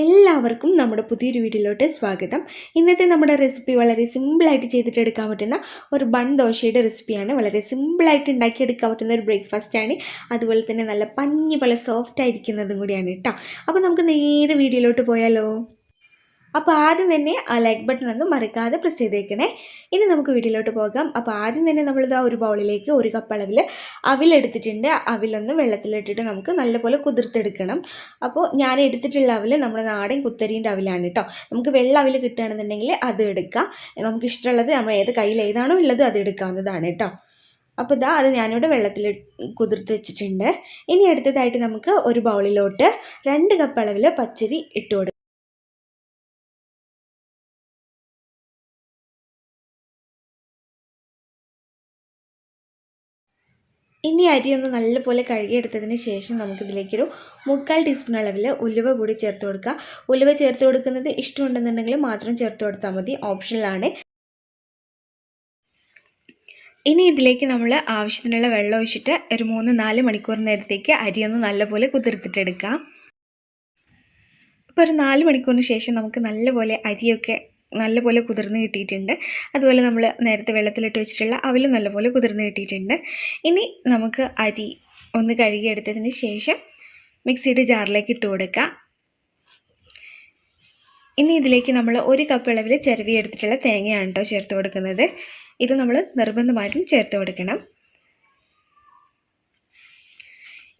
എല്ലാവർക്കും നമ്മുടെ പുതിയൊരു വീഡിയോയിലോട്ട് സ്വാഗതം. ഇന്നത്തെ നമ്മുടെ റെസിപ്പി വളരെ സിമ്പിളായിട്ട് ചെയ്തിട്ട് എടുക്കാൻ പറ്റുന്ന ഒരു ബൺ ദോശയുടെ റെസിപ്പിയാണ് വളരെ സിമ്പിളായിട്ട് ഉണ്ടാക്കിയെടുക്കാൻ പറ്റുന്ന ഒരു ബ്രേക്ക്ഫാസ്റ്റാണ് അതുപോലെ തന്നെ നല്ല പഞ്ഞി പോലെ സോഫ്റ്റ് ആയിരിക്കുന്നതും കൂടിയാണ് കേട്ടോ. അപ്പോൾ നമുക്ക് നേരെ വീഡിയോയിലോട്ട് പോയാലോ? അപ്പോൾ ആദ്യം തന്നെ ആ ലൈക്ക് ബട്ടൺ ഒന്നും മറക്കാതെ പ്രസ് ചെയ്തേക്കണേ. ഇനി നമുക്ക് വീട്ടിലോട്ട് പോകാം. അപ്പോൾ ആദ്യം തന്നെ നമ്മളിതാ ഒരു ബൗളിലേക്ക് ഒരു കപ്പ് അളവിൽ അവിലെടുത്തിട്ടുണ്ട് അവിലൊന്ന് വെള്ളത്തിലിട്ടിട്ട് നമുക്ക് നല്ലപോലെ കുതിർത്തെടുക്കണം. അപ്പോൾ ഞാൻ എടുത്തിട്ടുള്ള അവിൽ നമ്മുടെ നാടൻ കുത്തരീന്റെ അവിലാണ് കേട്ടോ നമുക്ക് വെള്ള അവിൽ കിട്ടുകയാണെന്നുണ്ടെങ്കിൽ അത് എടുക്കാം. നമുക്ക് ഇഷ്ടമുള്ളത് നമ്മൾ ഏത് കയ്യിൽ ഏതാണോ ഉള്ളത് അത് എടുക്കാവുന്നതാണ് കേട്ടോ അപ്പോൾ ഇതാ അത് ഞാനിവിടെ വെള്ളത്തിൽ കുതിർത്ത് വെച്ചിട്ടുണ്ട്. ഇനി അടുത്തതായിട്ട് നമുക്ക് ഒരു ബൗളിലോട്ട് രണ്ട് കപ്പ് അളവിൽ പച്ചരി ഇട്ട് കൊടുക്കാം. ഇനി അരി ഒന്ന് നല്ലപോലെ കഴുകിയെടുത്തതിന് ശേഷം നമുക്കിതിലേക്കൊരു മുക്കാൽ ടീസ്പൂൺ അളവിൽ ഉലുവ കൂടി ചേർത്ത് കൊടുക്കുക. ഉലുവ ചേർത്ത് കൊടുക്കുന്നത് ഇഷ്ടമുണ്ടെന്നുണ്ടെങ്കിൽ മാത്രം ചേർത്ത് കൊടുത്താൽ മതി. ഓപ്ഷനിലാണ് ഇനി ഇതിലേക്ക് നമ്മൾ ആവശ്യത്തിനുള്ള വെള്ളം ഒഴിച്ചിട്ട് ഒരു മൂന്ന് നാല് മണിക്കൂർ നേരത്തേക്ക് അരി ഒന്ന് നല്ലപോലെ കുതിർത്തിട്ടെടുക്കാം. ഇപ്പോൾ ഒരു നാല് മണിക്കൂറിന് ശേഷം നമുക്ക് നല്ലപോലെ അരിയൊക്കെ നല്ലപോലെ കുതിർന്ന് കിട്ടിയിട്ടുണ്ട്. അതുപോലെ നമ്മൾ നേരത്തെ വെള്ളത്തിലിട്ട് വെച്ചിട്ടുള്ള അവലും നല്ലപോലെ കുതിർന്ന് കിട്ടിയിട്ടുണ്ട്. ഇനി നമുക്ക് അരി ഒന്ന് കഴുകിയെടുത്തതിന് ശേഷം മിക്സിയുടെ ജാറിലേക്ക് ഇട്ട് കൊടുക്കാം. ഇനി ഇതിലേക്ക് നമ്മൾ ഒരു കപ്പ് അളവിൽ ചിരവി എടുത്തിട്ടുള്ള തേങ്ങയാണ് കേട്ടോ ചേർത്ത് കൊടുക്കുന്നത്. ഇത് നമ്മൾ നിർബന്ധമായിട്ടും ചേർത്ത് കൊടുക്കണം.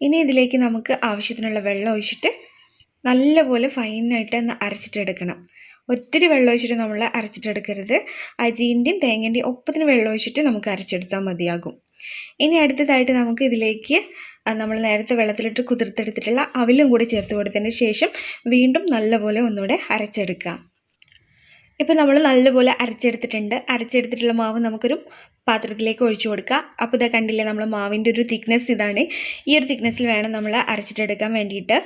ഇനി ഇതിലേക്ക് നമുക്ക് ആവശ്യത്തിനുള്ള വെള്ളം ഒഴിച്ചിട്ട് നല്ലപോലെ ഫൈനായിട്ട് ഒന്ന് അരച്ചിട്ടെടുക്കണം. ഒത്തിരി വെള്ളം ഒഴിച്ചിട്ട് നമ്മൾ അരച്ചിട്ടെടുക്കരുത്. അരിന്റെയും തേങ്ങേന്റെയും ഒപ്പത്തിന് വെള്ളം ഒഴിച്ചിട്ട് നമുക്ക് അരച്ചെടുത്താൽ മതിയാകും. ഇനി അടുത്തതായിട്ട് നമുക്ക് ഇതിലേക്ക് നമ്മൾ നേരത്തെ വെള്ളത്തിലിട്ട് കുതിർത്തെടുത്തിട്ടുള്ള അവിലും കൂടി ചേർത്ത് കൊടുത്തതിന് ശേഷം വീണ്ടും നല്ലപോലെ ഒന്നുകൂടെ അരച്ചെടുക്കാം ഇപ്പോൾ നമ്മൾ നല്ലപോലെ അരച്ചെടുത്തിട്ടുണ്ട്. അരച്ചെടുത്തിട്ടുള്ള മാവ് നമുക്കൊരു പാത്രത്തിലേക്ക് ഒഴിച്ചു കൊടുക്കുക അപ്പോൾ ഇതാ കണ്ടില്ലേ നമ്മൾ മാവിന്റെ ഒരു തിക്നെസ് ഇതാണ്. ഈ ഒരു തിക്നെസ്സിൽ വേണം നമ്മൾ അരച്ചിട്ടെടുക്കാൻ വേണ്ടിയിട്ട്.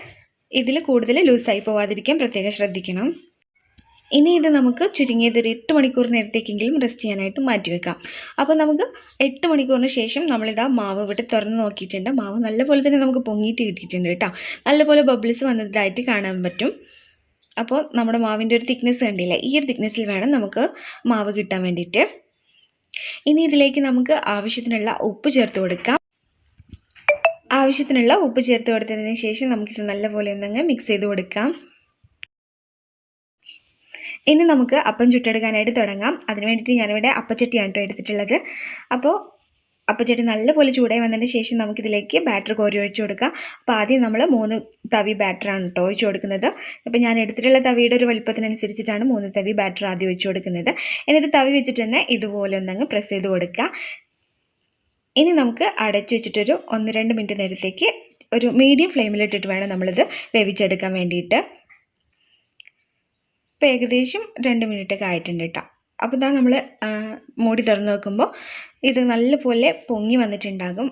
ഇതിൽ കൂടുതൽ ലൂസായി പോവാതിരിക്കാൻ പ്രത്യേകം ശ്രദ്ധിക്കണം. ഇനി ഇത് നമുക്ക് ചുരുങ്ങിയത് ഒരു എട്ട് മണിക്കൂർ നേരത്തേക്കെങ്കിലും റെസ്റ്റ് ചെയ്യാനായിട്ട് മാറ്റി വെക്കാം. അപ്പോൾ നമുക്ക് എട്ട് മണിക്കൂറിന് ശേഷം നമ്മളിതാ മാവ് ഇവിടെ തുറന്ന് നോക്കിയിട്ടുണ്ട്. മാവ് നല്ലപോലെ തന്നെ നമുക്ക് പൊങ്ങിയിട്ട് കിട്ടിയിട്ടുണ്ട് കേട്ടോ. നല്ലപോലെ ബബിൾസ് വന്നതായിട്ട് കാണാൻ പറ്റും. അപ്പോൾ നമ്മുടെ മാവിന്റെ ഒരു തിക്നെസ് കണ്ടില്ല? ഈ ഒരു തിക്നെസ്സിൽ വേണം നമുക്ക് മാവ് കിട്ടാൻ വേണ്ടിയിട്ട്. ഇനി ഇതിലേക്ക് നമുക്ക് ആവശ്യത്തിനുള്ള ഉപ്പ് ചേർത്ത് കൊടുക്കാം. ആവശ്യത്തിനുള്ള ഉപ്പ് ചേർത്ത് കൊടുത്തതിന് ശേഷം നമുക്കിത് നല്ലപോലെ ഒന്നങ്ങ് മിക്സ് ചെയ്ത് കൊടുക്കാം. ഇനി നമുക്ക് അപ്പം ചുട്ടെടുക്കാനായിട്ട് തുടങ്ങാം. അതിന് വേണ്ടിയിട്ട് ഞാനിവിടെ അപ്പച്ചട്ടിയാണ് കേട്ടോ എടുത്തിട്ടുള്ളത്. അപ്പോൾ അപ്പച്ചട്ടി നല്ലപോലെ ചൂടായി വന്നതിന് ശേഷം നമുക്കിതിലേക്ക് ബാറ്റർ കോരി ഒഴിച്ചു കൊടുക്കാം. അപ്പോൾ ആദ്യം നമ്മൾ മൂന്ന് തവി ബാറ്ററാണ് കേട്ടോ ഒഴിച്ചു കൊടുക്കുന്നത്. അപ്പോൾ ഞാൻ എടുത്തിട്ടുള്ള തവിയുടെ ഒരു വലുപ്പത്തിനനുസരിച്ചിട്ടാണ് മൂന്ന് തവി ബാറ്റർ ആദ്യം ഒഴിച്ചു കൊടുക്കുന്നത്. എന്നിട്ട് തവി വെച്ചിട്ട് തന്നെ ഇതുപോലെ ഒന്നങ്ങ് പ്രസ് ചെയ്ത് കൊടുക്കുക. ഇനി നമുക്ക് അടച്ചു വെച്ചിട്ടൊരു ഒന്ന് രണ്ട് മിനിറ്റ് നേരത്തേക്ക് ഒരു മീഡിയം ഫ്ലെയിമിലിട്ടിട്ട് വേണം നമ്മളിത് വേവിച്ചെടുക്കാൻ വേണ്ടിയിട്ട്. ഇപ്പോൾ ഏകദേശം രണ്ട് മിനിറ്റൊക്കെ ആയിട്ടുണ്ട് കേട്ടോ അപ്പോൾ ഇതാ നമ്മൾ മൂടി തുറന്ന് നോക്കുമ്പോൾ ഇത് നല്ലപോലെ പൊങ്ങി വന്നിട്ടുണ്ടാകും.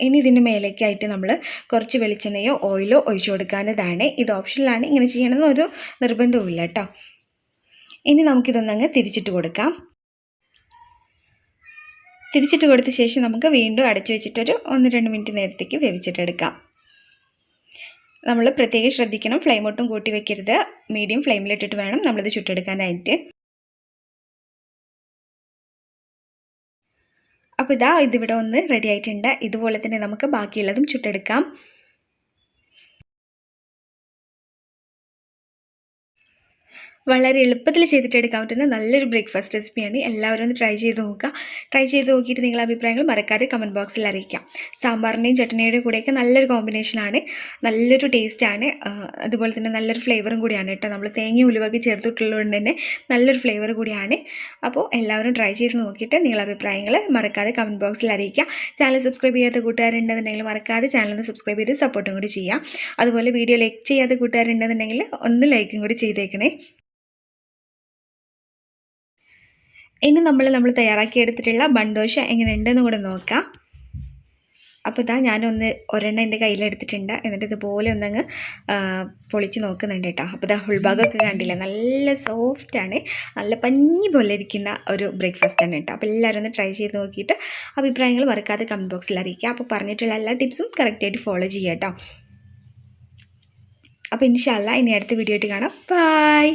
ഇനി ഇതിന്റെ മേലേക്കായിട്ട് നമ്മൾ കുറച്ച് വെളിച്ചെണ്ണയോ ഓയിലോ ഒഴിച്ചു കൊടുക്കാവുന്നതാണ് ഇത് ഓപ്ഷനിലാണ് ഇങ്ങനെ ചെയ്യണമെന്ന് ഒരു നിർബന്ധവുമില്ല കേട്ടോ ഇനി നമുക്കിതൊന്നങ്ങ് തിരിച്ചിട്ട് കൊടുക്കാം. തിരിച്ചിട്ട് കൊടുത്ത ശേഷം നമുക്ക് വീണ്ടും അടച്ചു വെച്ചിട്ടൊരു ഒന്ന് രണ്ട് മിനിറ്റ് നേരത്തേക്ക് വേവിച്ചിട്ടെടുക്കാം നമ്മൾ പ്രത്യേകം ശ്രദ്ധിക്കണം. ഫ്ലെയിം ഒട്ടും കൂട്ടി വെക്കരുത്. മീഡിയം ഫ്ലെയിമിലിട്ടിട്ട് വേണം നമ്മളിത് ചുട്ടെടുക്കാനായിട്ട്. അപ്പോൾ ഇതാ ഇതിവിടെ ഒന്ന് റെഡി ആയിട്ടുണ്ട്. ഇതുപോലെ തന്നെ നമുക്ക് ബാക്കിയുള്ളതും ചുട്ടെടുക്കാം. വളരെ എളുപ്പത്തിൽ ചെയ്തിട്ടെടുക്കാൻ പറ്റുന്ന നല്ലൊരു ബ്രേക്ക്ഫാസ്റ്റ് റെസിപ്പിയാണ് എല്ലാവരും ഒന്ന് ട്രൈ ചെയ്ത് നോക്കുക. ട്രൈ ചെയ്ത് നോക്കിയിട്ട് നിങ്ങളുടെ അഭിപ്രായങ്ങൾ മറക്കാതെ കമന്റ് ബോക്സിൽ അറിയിക്കാം. സാമ്പാറിന്റെയും ചട്ടനിയുടെയും കൂടെയൊക്കെ നല്ലൊരു കോമ്പിനേഷനാണ് നല്ലൊരു ടേസ്റ്റാണ് അതുപോലെ തന്നെ നല്ലൊരു ഫ്ലേവറും കൂടിയാണ് കേട്ടോ. നമ്മൾ തേങ്ങ ഉലുവൊക്കെ ചേർത്തിട്ടുള്ളതുകൊണ്ട് തന്നെ നല്ലൊരു ഫ്ലേവർ കൂടിയാണ്. അപ്പോൾ എല്ലാവരും ട്രൈ ചെയ്ത് നോക്കിയിട്ട് നിങ്ങളുടെ അഭിപ്രായങ്ങൾ മറക്കാതെ കമന്റ് ബോക്സിൽ അറിയിക്കുക ചാനൽ സബ്സ്ക്രൈബ് ചെയ്യാത്ത കൂട്ടുകാരുണ്ടെന്നുണ്ടെങ്കിൽ മറക്കാതെ ചാനൽ ഒന്ന് സബ്സ്ക്രൈബ് ചെയ്ത് സപ്പോർട്ടും കൂടി ചെയ്യാം. അതുപോലെ വീഡിയോ ലൈക്ക് ചെയ്യാത്ത കൂട്ടുകാരുണ്ടെന്നുണ്ടെങ്കിൽ ഒന്ന് ലൈക്കും കൂടി ചെയ്തേക്കണേ. ഇനി നമ്മൾ നമ്മൾ തയ്യാറാക്കി എടുത്തിട്ടുള്ള ബൺദോശ എങ്ങനെയുണ്ടെന്ന് കൂടെ നോക്കാം. അപ്പോൾ ഇതാ ഞാനൊന്ന് ഒരെണ്ണം എന്റെ കയ്യിലെടുത്തിട്ടുണ്ട് എന്നിട്ട് ഇതുപോലെ ഒന്നങ്ങ് പൊളിച്ച് നോക്കുന്നുണ്ട് കേട്ടോ. അപ്പോൾ ഇതാ ഉൾഭാഗമൊക്കെ കണ്ടില്ല? നല്ല സോഫ്റ്റാണ് നല്ല പഞ്ഞി പോലെ ഇരിക്കുന്ന ഒരു ബ്രേക്ക്ഫാസ്റ്റ് ആണ് കേട്ടോ. അപ്പോൾ എല്ലാവരും ഒന്ന് ട്രൈ ചെയ്ത് നോക്കിയിട്ട് അഭിപ്രായങ്ങൾ മറക്കാതെ കമന്റ് ബോക്സിൽ അറിയിക്കുക. അപ്പോൾ പറഞ്ഞിട്ടുള്ള എല്ലാ ടിപ്സും കറക്റ്റായിട്ട് ഫോളോ ചെയ്യാം കേട്ടോ. അപ്പോൾ ഇൻഷാല്ല ഇനി അടുത്ത വീഡിയോ ആയിട്ട് കാണാം. ബൈ